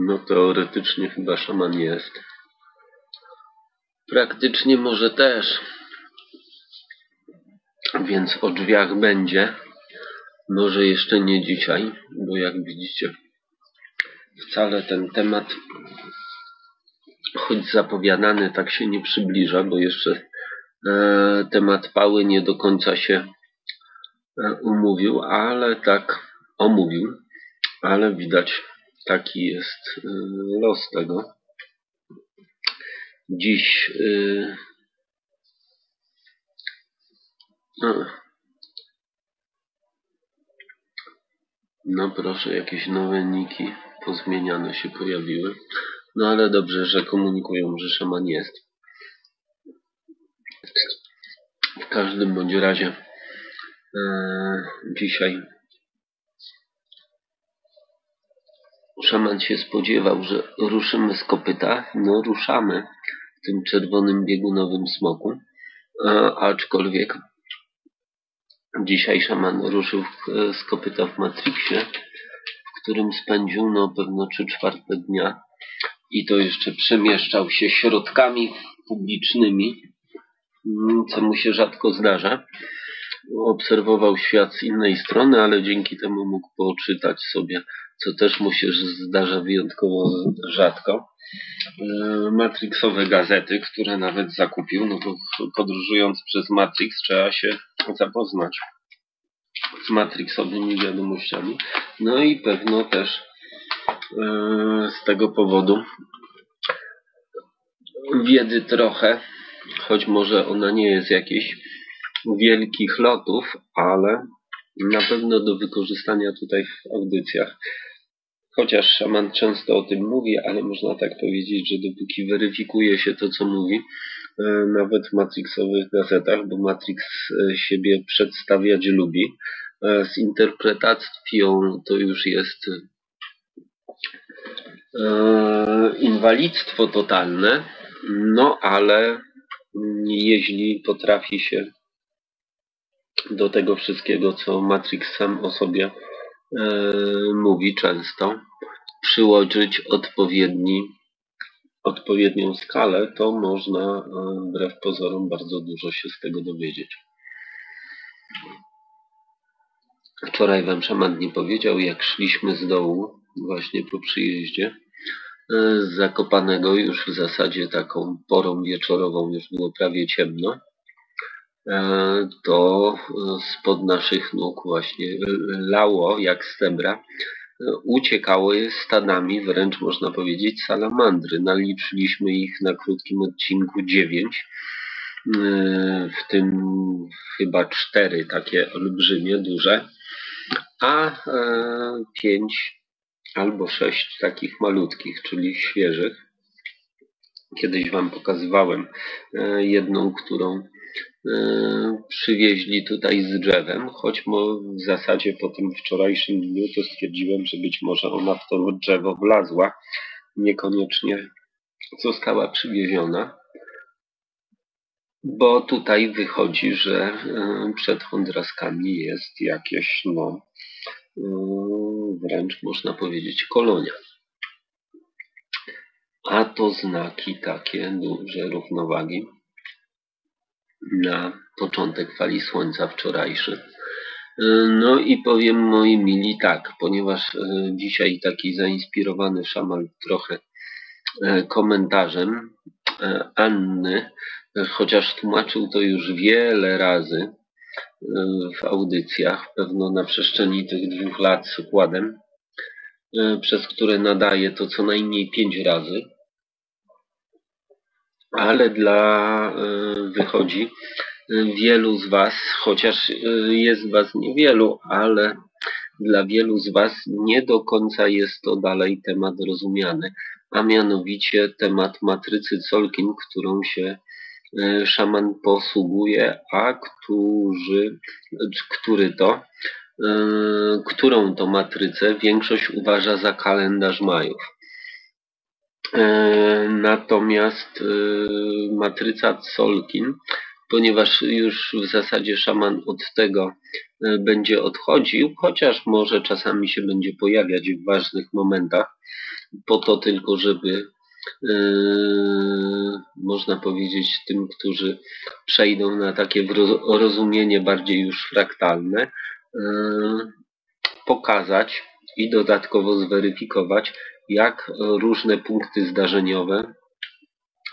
No teoretycznie chyba szaman jest. Praktycznie może też. Więc o drzwiach będzie. Może jeszcze nie dzisiaj, bo jak widzicie, wcale ten temat, choć zapowiadany, tak się nie przybliża, bo jeszcze e, temat pały nie do końca się e, umówił, ale tak omówił, ale widać taki jest e, los tego. Dziś e, no, proszę, jakieś nowe niki pozmieniane się pojawiły. No ale dobrze, że komunikują, że szaman jest. W każdym bądź razie e, dzisiaj szaman się spodziewał, że ruszymy z kopyta. No ruszamy w tym czerwonym biegunowym smoku. E, aczkolwiek dzisiaj szaman ruszył z kopyta w Matrixie, w którym spędził no pewno trzy czwarte dnia i to jeszcze przemieszczał się środkami publicznymi, mm, co mu się rzadko zdarza. Obserwował świat z innej strony, ale dzięki temu mógł poczytać sobie, co też mu się zdarza wyjątkowo rzadko. E, Matrixowe gazety, które nawet zakupił, no bo podróżując przez Matrix trzeba się zapoznać z Matrixowymi wiadomościami. No i pewno też e, z tego powodu wiedzy trochę, choć może ona nie jest jakiejś wielkich lotów, ale na pewno do wykorzystania tutaj w audycjach. Chociaż szaman często o tym mówi, ale można tak powiedzieć, że dopóki weryfikuje się to, co mówi, e, nawet w Matrixowych gazetach, bo Matrix e, siebie przedstawiać lubi, e, z interpretacją to już jest inwalidztwo totalne, no ale jeśli potrafi się do tego wszystkiego, co Matrix sam o sobie e, mówi często, przyłożyć odpowiedni, odpowiednią skalę, to można e, wbrew pozorom bardzo dużo się z tego dowiedzieć. Wczoraj wam szaman nie powiedział, jak szliśmy z dołu, właśnie po przyjeździe e, z Zakopanego, już w zasadzie taką porą wieczorową, już było prawie ciemno to e, spod naszych nóg właśnie lało jak stebra. E, uciekały stadami, wręcz można powiedzieć, salamandry. Naliczyliśmy ich na krótkim odcinku dziewięć, w tym chyba cztery takie olbrzymie, duże, a pięć albo sześć takich malutkich, czyli świeżych. Kiedyś Wam pokazywałem jedną, którą E, przywieźli tutaj z drzewem, choć w zasadzie po tym wczorajszym dniu to stwierdziłem, że być może ona w to drzewo wlazła, niekoniecznie została przywieziona, bo tutaj wychodzi, że e, przed chądraskami jest jakieś, no, e, wręcz można powiedzieć kolonia. A to znaki takie duże równowagi na początek fali słońca wczorajszy. E, no i powiem moi mili tak, ponieważ e, dzisiaj taki zainspirowany szamal trochę e, komentarzem Anny, chociaż tłumaczył to już wiele razy w audycjach, pewno na przestrzeni tych dwóch lat z układem, przez które nadaje to co najmniej pięć razy ale dla e, wychodzi e, wielu z Was, chociaż e, jest Was niewielu, ale dla wielu z Was nie do końca jest to dalej temat rozumiany, a mianowicie temat matrycy Colkin, którą się szaman posługuje, a którzy, który to, którą to matrycę większość uważa za kalendarz Majów. E, natomiast e, matryca Solkin, ponieważ już w zasadzie szaman od tego e, będzie odchodził, chociaż może czasami się będzie pojawiać w ważnych momentach, po to tylko, żeby można powiedzieć tym, którzy przejdą na takie rozumienie bardziej już fraktalne, pokazać i dodatkowo zweryfikować, jak różne punkty zdarzeniowe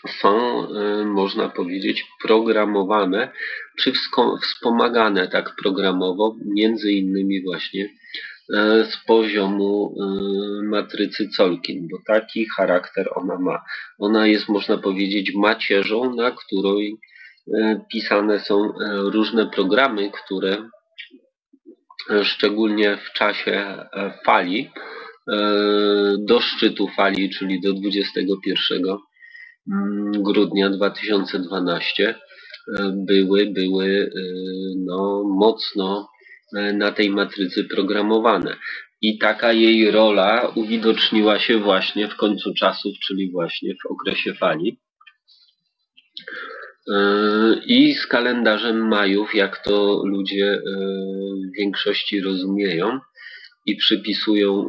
są, y, można powiedzieć, programowane, czy wspomagane tak programowo, między innymi właśnie y, z poziomu matrycy Colkin, bo taki charakter ona ma. Ona jest, można powiedzieć, macierzą, na której pisane są różne programy, które szczególnie w czasie fali, do szczytu fali, czyli do 21 Mm, grudnia 2012 e, były, były e, no, mocno e, na tej matrycy programowane. I taka jej rola uwidoczniła się właśnie w końcu czasów, czyli właśnie w okresie fali. I z kalendarzem Majów, jak to ludzie w większości rozumieją, i przypisują e,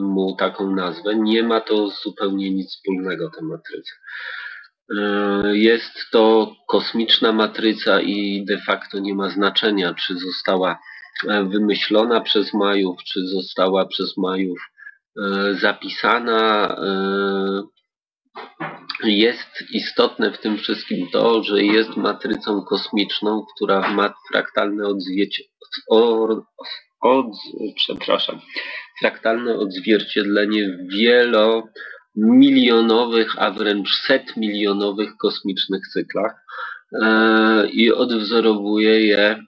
mu taką nazwę. Nie ma to zupełnie nic wspólnego, ta matryca. E, jest to kosmiczna matryca i de facto nie ma znaczenia, czy została e, wymyślona przez Majów, czy została przez Majów zapisana. Jest istotne w tym wszystkim to, że jest matrycą kosmiczną, która ma fraktalne odzwierciedlenie od, przepraszam, fraktalne odzwierciedlenie wielomilionowych, a wręcz setmilionowych kosmicznych cyklach e, i odwzorowuje je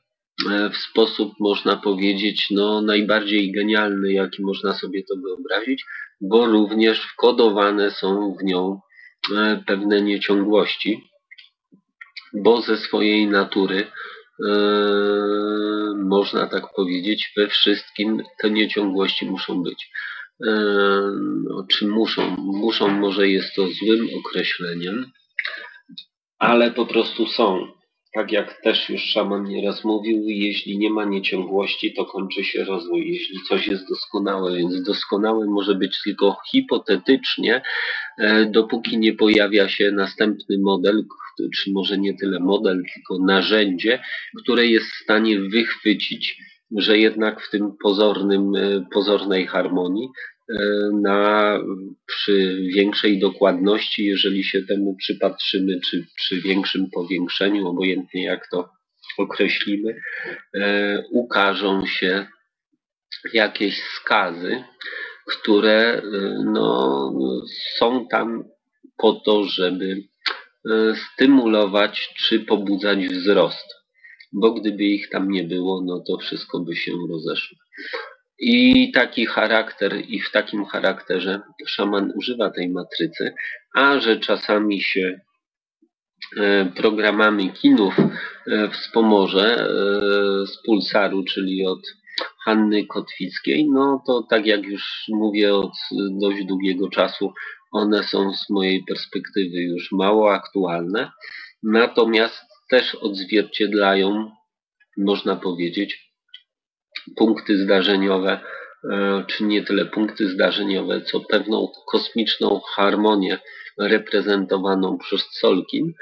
e, w sposób, można powiedzieć, no, najbardziej genialny, jaki można sobie to wyobrazić, bo również wkodowane są w nią e, pewne nieciągłości, bo ze swojej natury można tak powiedzieć, we wszystkim te nieciągłości muszą być. Yy, no, czy muszą? Muszą może jest to złym określeniem, ale po prostu są tak jak też już szaman nieraz mówił, jeśli nie ma nieciągłości, to kończy się rozwój. Jeśli coś jest doskonałe, więc doskonałe może być tylko hipotetycznie, e, dopóki nie pojawia się następny model, czy może nie tyle model, tylko narzędzie, które jest w stanie wychwycić, że jednak w tym pozornym, e, pozornej harmonii na, przy większej dokładności, jeżeli się temu przypatrzymy, czy przy większym powiększeniu, obojętnie jak to określimy, e, ukażą się jakieś skazy, które e, no, są tam po to, żeby stymulować czy pobudzać wzrost. Bo gdyby ich tam nie było, no to wszystko by się rozeszło. I taki charakter, i w takim charakterze szaman używa tej matrycy, a że czasami się e, programami kinów e, wspomoże e, z Pulsaru, czyli od Hanny Kotwickiej, no to tak jak już mówię od dość długiego czasu, one są z mojej perspektywy już mało aktualne, natomiast też odzwierciedlają, można powiedzieć, punkty zdarzeniowe, e, czy nie tyle punkty zdarzeniowe, co pewną kosmiczną harmonię reprezentowaną przez Solkin.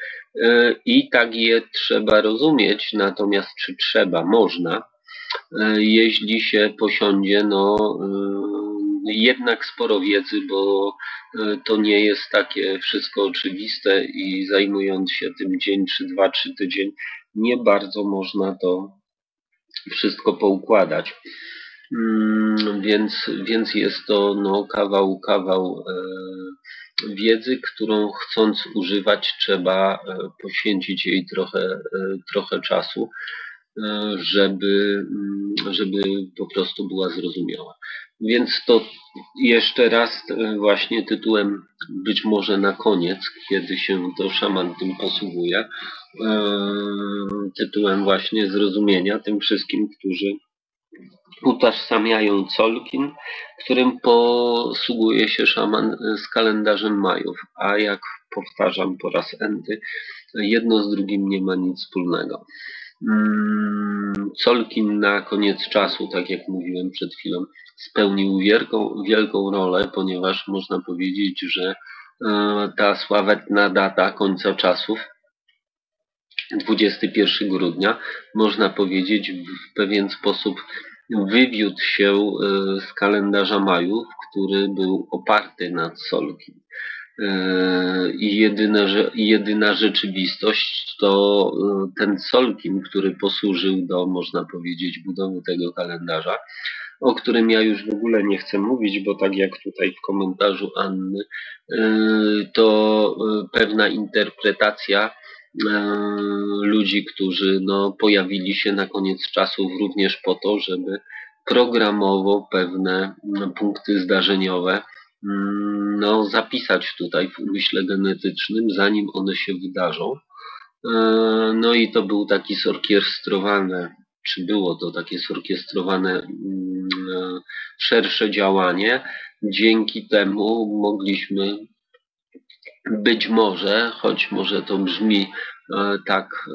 E, I tak je trzeba rozumieć, natomiast czy trzeba, można, e, jeśli się posiądzie, no jednak sporo wiedzy, bo to nie jest takie wszystko oczywiste i zajmując się tym dzień, czy dwa, czy tydzień, nie bardzo można to wszystko poukładać. Mm, więc, więc jest to no, kawał, kawał e, wiedzy, którą chcąc używać, trzeba e, poświęcić jej trochę, e, trochę czasu, żeby, mm, żeby po prostu była zrozumiała. Więc to jeszcze raz e, właśnie tytułem być może na koniec, kiedy się to szaman tym posługuje, e, tytułem właśnie zrozumienia tym wszystkim, którzy utożsamiają Colkin, którym posługuje się szaman z kalendarzem Majów, a jak powtarzam po raz enty, jedno z drugim nie ma nic wspólnego. Colkin mm, na koniec czasu, tak jak mówiłem przed chwilą, spełnił wielką, wielką rolę, ponieważ można powiedzieć, że ta sławetna data końca czasów 21 grudnia, można powiedzieć, w pewien sposób wywiódł się e, z kalendarza Majów, który był oparty na Solkim. E, I jedyna, jedyna rzeczywistość to e, ten Solkim, który posłużył do, można powiedzieć, budowy tego kalendarza, o którym ja już w ogóle nie chcę mówić, bo tak jak tutaj w komentarzu Anny, to pewna interpretacja ludzi, którzy no, pojawili się na koniec czasów również po to, żeby programowo pewne mm, punkty zdarzeniowe mm, no, zapisać tutaj w umyśle genetycznym, zanim one się wydarzą. No i to był taki zorkiestrowane, czy było to takie zorkiestrowane mm, e, szersze działanie. Dzięki temu mogliśmy być może, choć może to brzmi e, tak e,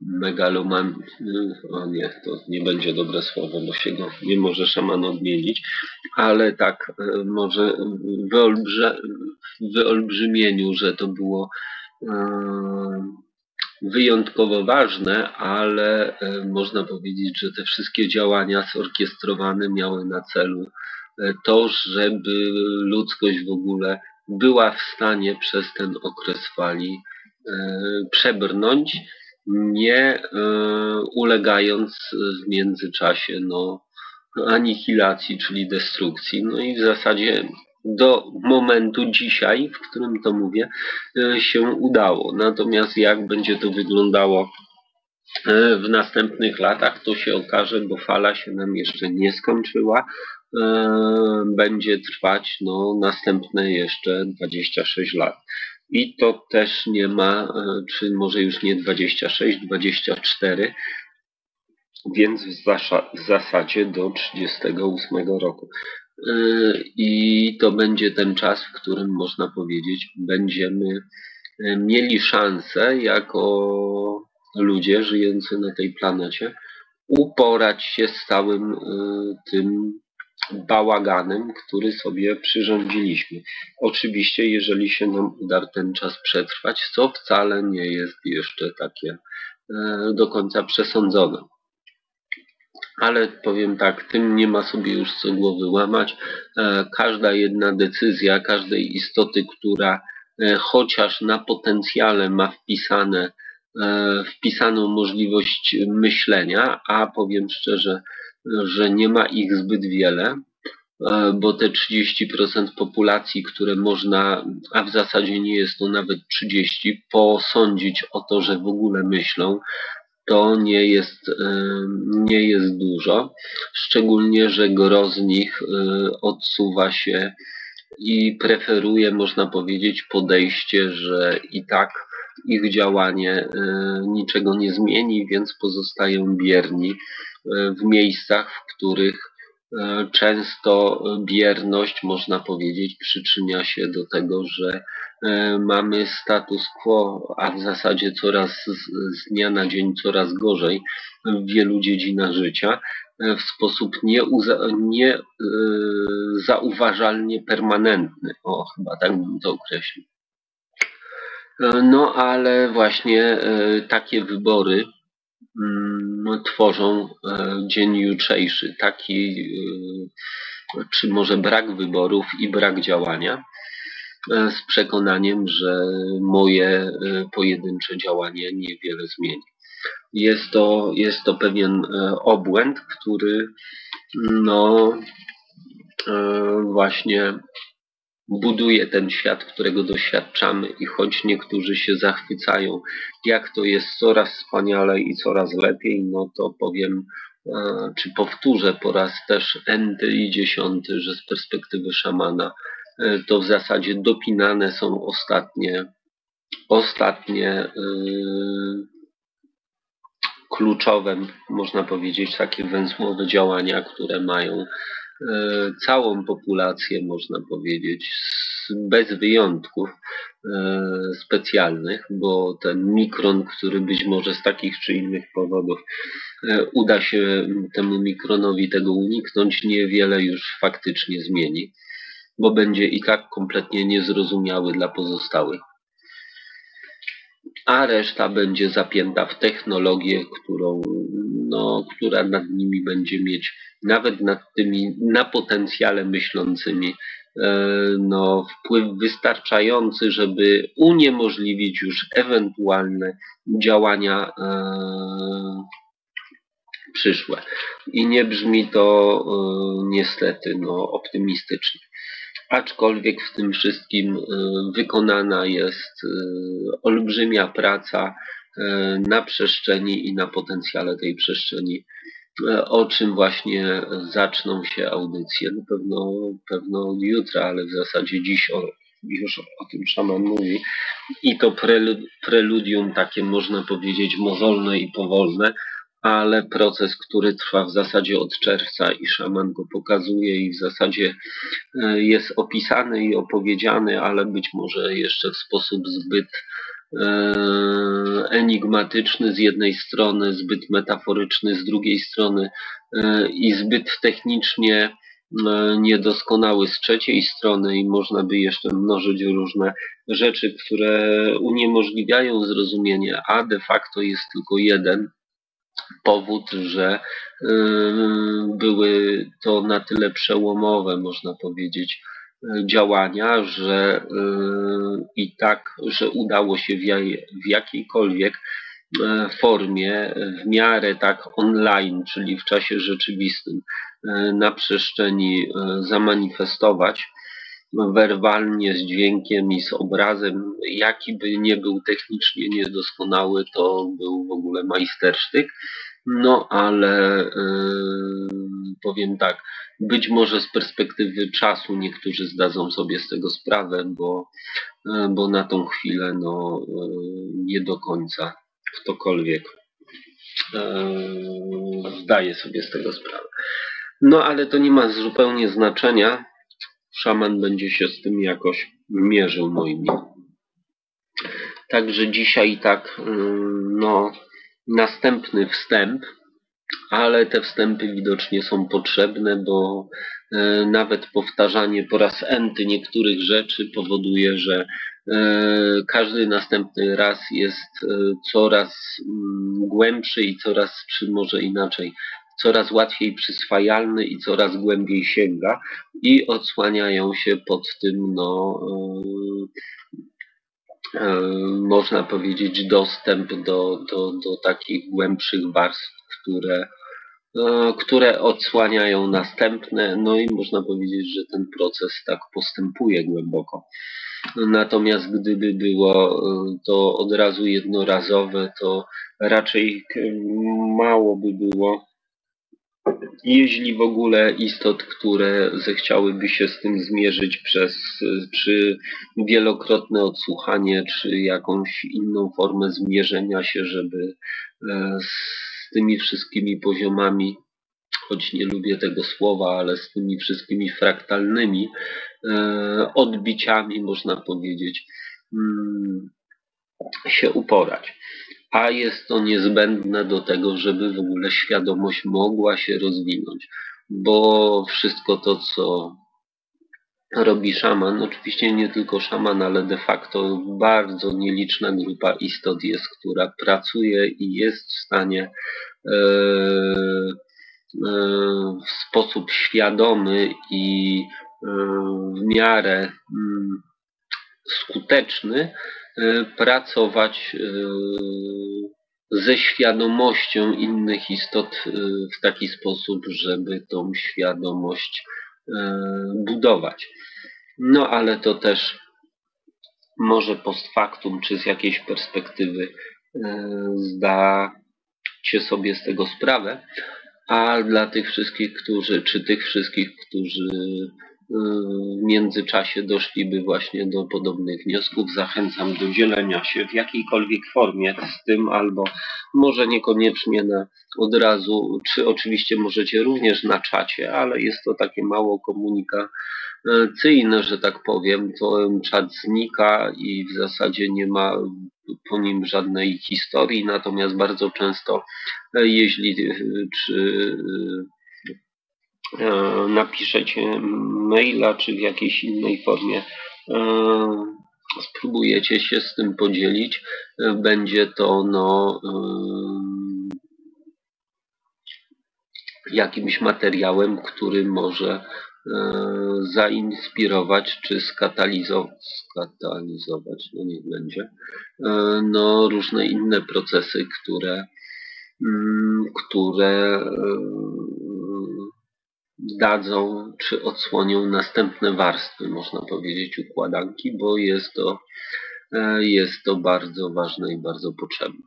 megaloman, o nie, to nie będzie dobre słowo, bo się go nie może szaman odmienić, ale tak może w wyolbrzymieniu, że to było wyjątkowo ważne, ale można powiedzieć, że te wszystkie działania zorkiestrowane miały na celu to, żeby ludzkość w ogóle była w stanie przez ten okres fali e, przebrnąć, nie e, ulegając w międzyczasie no, anihilacji, czyli destrukcji. No i w zasadzie do momentu dzisiaj, w którym to mówię, e, się udało. Natomiast jak będzie to wyglądało w następnych latach, to się okaże, bo fala się nam jeszcze nie skończyła. E, będzie trwać no, następne jeszcze 26 lat. I to też nie ma, e, czy może już nie 26, 24, więc w zasadzie do 38 roku. E, I to będzie ten czas, w którym można powiedzieć, będziemy mieli szansę jako ludzie żyjący na tej planecie uporać się z całym tym bałaganem, który sobie przyrządziliśmy. Oczywiście, jeżeli się nam uda ten czas przetrwać, co wcale nie jest jeszcze takie e, do końca przesądzone. Ale powiem tak, tym nie ma sobie już co głowy łamać. E, każda jedna decyzja każdej istoty, która e, chociaż na potencjale ma wpisane, wpisaną możliwość myślenia, a powiem szczerze, że nie ma ich zbyt wiele, e, bo te 30% populacji, które można, a w zasadzie nie jest to nawet 30, posądzić o to, że w ogóle myślą, to nie jest, e, nie jest dużo. Szczególnie, że gro z nich e, odsuwa się i preferuje, można powiedzieć, podejście, że i tak ich działanie niczego nie zmieni, więc pozostają bierni E, w miejscach, w których e, często bierność, można powiedzieć, przyczynia się do tego, że e, mamy status quo, a w zasadzie coraz z dnia na dzień coraz gorzej w wielu dziedzinach życia, w sposób niezauważalnie nie, permanentny. O, chyba tak bym to określił. No ale właśnie takie wybory tworzą e, dzień jutrzejszy. Taki, e, czy może brak wyborów i brak działania, e, z przekonaniem, że moje pojedyncze działanie niewiele zmieni. Jest to, jest to pewien obłęd, który no, właśnie buduje ten świat, którego doświadczamy i choć niektórzy się zachwycają, jak to jest coraz wspaniale i coraz lepiej, no to powiem, e, czy powtórzę po raz też enty i dziesiąty, że z perspektywy szamana e, to w zasadzie dopinane są ostatnie, ostatnie yy, kluczowe, można powiedzieć, takie węzłowe działania, które mają całą populację, można powiedzieć, bez wyjątków specjalnych, bo ten mikron, który być może z takich czy innych powodów uda się temu mikronowi tego uniknąć, niewiele już faktycznie zmieni, bo będzie i tak kompletnie niezrozumiały dla pozostałych a reszta będzie zapięta w technologię, którą, no, która nad nimi będzie mieć, nawet nad tymi na potencjale myślącymi, e, no, wpływ wystarczający, żeby uniemożliwić już ewentualne działania e, przyszłe. I nie brzmi to e, niestety no, optymistycznie aczkolwiek w tym wszystkim y, wykonana jest y, olbrzymia praca y, na przestrzeni i na potencjale tej przestrzeni, o czym właśnie zaczną się audycje. No pewno, pewno jutra, ale w zasadzie dziś o, już o tym szaman mówi. I to preludium takie można powiedzieć mozolne i powolne, ale proces, który trwa w zasadzie od czerwca i szaman go pokazuje i w zasadzie e, jest opisany i opowiedziany, ale być może jeszcze w sposób zbyt e, enigmatyczny z jednej strony, zbyt metaforyczny z drugiej strony e, i zbyt technicznie niedoskonały z trzeciej strony i można by jeszcze mnożyć różne rzeczy, które uniemożliwiają zrozumienie, a de facto jest tylko jeden powód, że y, były to na tyle przełomowe, można powiedzieć, działania, że y, i tak, że udało się w jakiejkolwiek formie, w miarę tak online, czyli w czasie rzeczywistym, na przestrzeni zamanifestować werbalnie, z dźwiękiem i z obrazem, jaki by nie był technicznie niedoskonały, to był w ogóle majstersztyk. No ale yy, powiem tak, być może z perspektywy czasu niektórzy zdadzą sobie z tego sprawę, bo, yy, bo na tą chwilę no, yy, nie do końca ktokolwiek yy, zdaje sobie z tego sprawę. No ale to nie ma zupełnie znaczenia szaman będzie się z tym jakoś mierzył moimi. Także dzisiaj tak, mm, no, następny wstęp, ale te wstępy widocznie są potrzebne, bo e, nawet powtarzanie po raz enty niektórych rzeczy powoduje, że e, każdy następny raz jest e, coraz mm, głębszy i coraz, czy może inaczej, coraz łatwiej przyswajalny i coraz głębiej sięga i odsłaniają się pod tym, no, e, e, można powiedzieć, dostęp do, do, do takich głębszych warstw, które, e, które odsłaniają następne, no i można powiedzieć, że ten proces tak postępuje głęboko. Natomiast gdyby było to od razu jednorazowe, to raczej mało by było jeśli w ogóle istot, które zechciałyby się z tym zmierzyć przez, przy wielokrotne odsłuchanie, czy jakąś inną formę zmierzenia się, żeby e, z tymi wszystkimi poziomami, choć nie lubię tego słowa, ale z tymi wszystkimi fraktalnymi e, odbiciami, można powiedzieć, mm, się uporać a jest to niezbędne do tego, żeby w ogóle świadomość mogła się rozwinąć, bo wszystko to, co robi szaman, oczywiście nie tylko szaman, ale de facto bardzo nieliczna grupa istot jest, która pracuje i jest w stanie e, e, w sposób świadomy i e, w miarę mm, skuteczny pracować e, ze świadomością innych istot e, w taki sposób, żeby tą świadomość budować. No ale to też może post factum, czy z jakiejś perspektywy zdacie sobie z tego sprawę, a dla tych wszystkich, którzy, czy tych wszystkich, którzy w międzyczasie doszliby właśnie do podobnych wniosków. Zachęcam do dzielenia się w jakiejkolwiek formie z tym albo Może niekoniecznie na od razu, czy oczywiście możecie również na czacie, ale jest to takie mało komunikacyjne, że tak powiem. To czat znika i w zasadzie nie ma po nim żadnej historii, natomiast bardzo często jeśli czy napiszecie maila, czy w jakiejś innej formie. Spróbujecie się z tym podzielić, będzie to no jakimś materiałem, który może zainspirować czy skatalizować, skatalizować, no niech będzie, no różne inne procesy, które, które dadzą czy odsłonią następne warstwy, można powiedzieć, układanki, bo jest to, e, jest to bardzo ważne i bardzo potrzebne.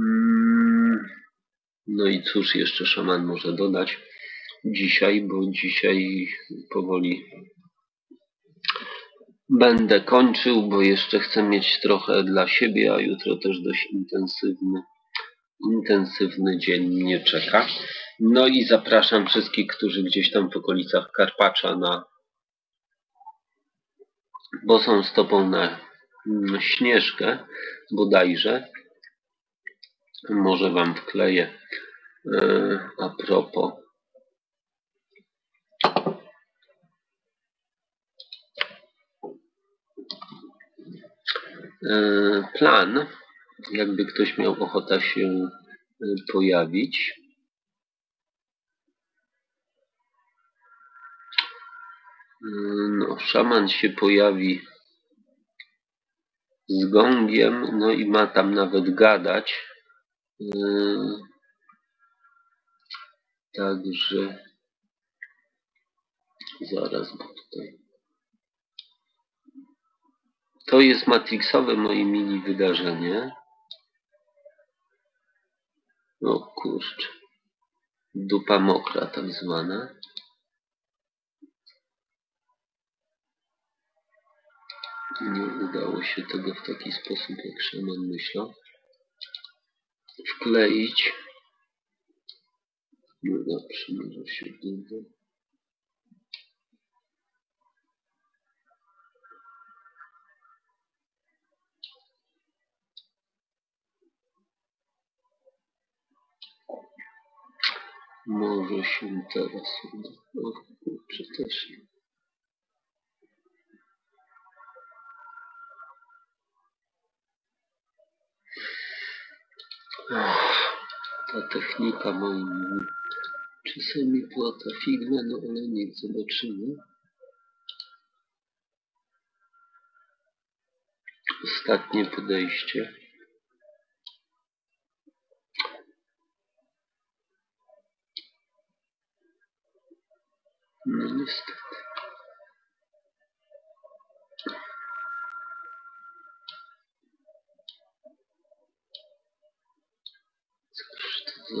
Mm, no i cóż jeszcze szaman może dodać dzisiaj, bo dzisiaj powoli będę kończył, bo jeszcze chcę mieć trochę dla siebie, a jutro też dość intensywny, intensywny dzień mnie czeka. No i zapraszam wszystkich, którzy gdzieś tam w okolicach Karpacza na bosą stopą na Śnieżkę bodajże. Może Wam wkleję e, a propos e, plan, jakby ktoś miał ochotę się e, pojawić. No, szaman się pojawi z gongiem, no i ma tam nawet gadać. Yy, także zaraz, bo tutaj to jest matrixowe moje mini wydarzenie. O kurczę. Dupa mokra tak zwana. Nie udało się tego w taki sposób, jak szaman myślał. Wkleić. No dobrze, może się uda. Może się teraz uda. O kurczę, też nie. Ta technika moim czasami płata figmę, no ale nic, zobaczymy. Ostatnie podejście. No niestety. Nie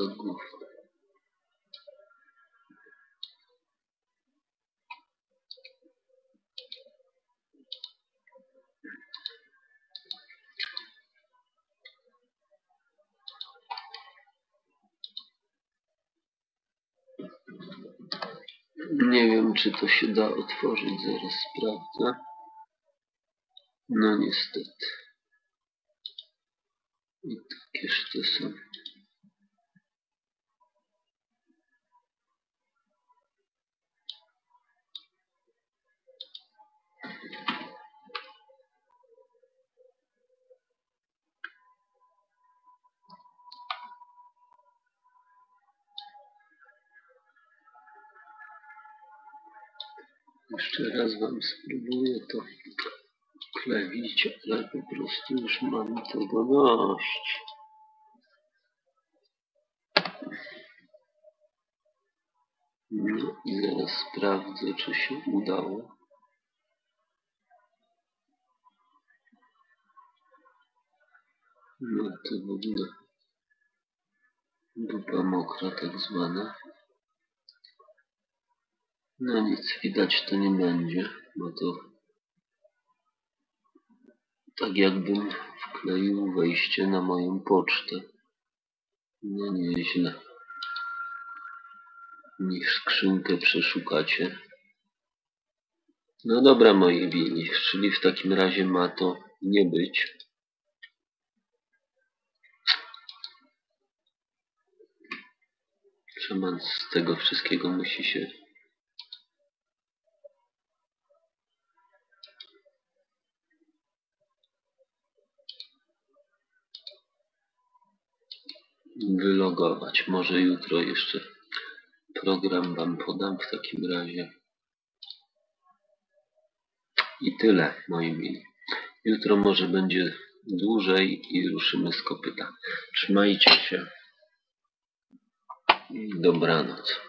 wiem, czy to się da otworzyć, zaraz sprawdzę. No niestety. I takież to są. Jeszcze raz Wam spróbuję to klewić, ale po prostu już mam tego dość. No i zaraz sprawdzę, czy się udało. No to w ogóle dupa mokra tak zwana. No nic widać to nie będzie, bo to Tak jakbym wkleił wejście na moją pocztę. No nieźle. Niech skrzynkę przeszukacie. No dobra, moi bili, czyli w takim razie ma to nie być. Szaman z tego wszystkiego musi się wylogować. Może jutro jeszcze program Wam podam w takim razie. I tyle, moi mili. Jutro może będzie dłużej i ruszymy z kopyta. Trzymajcie się. Dobranoc.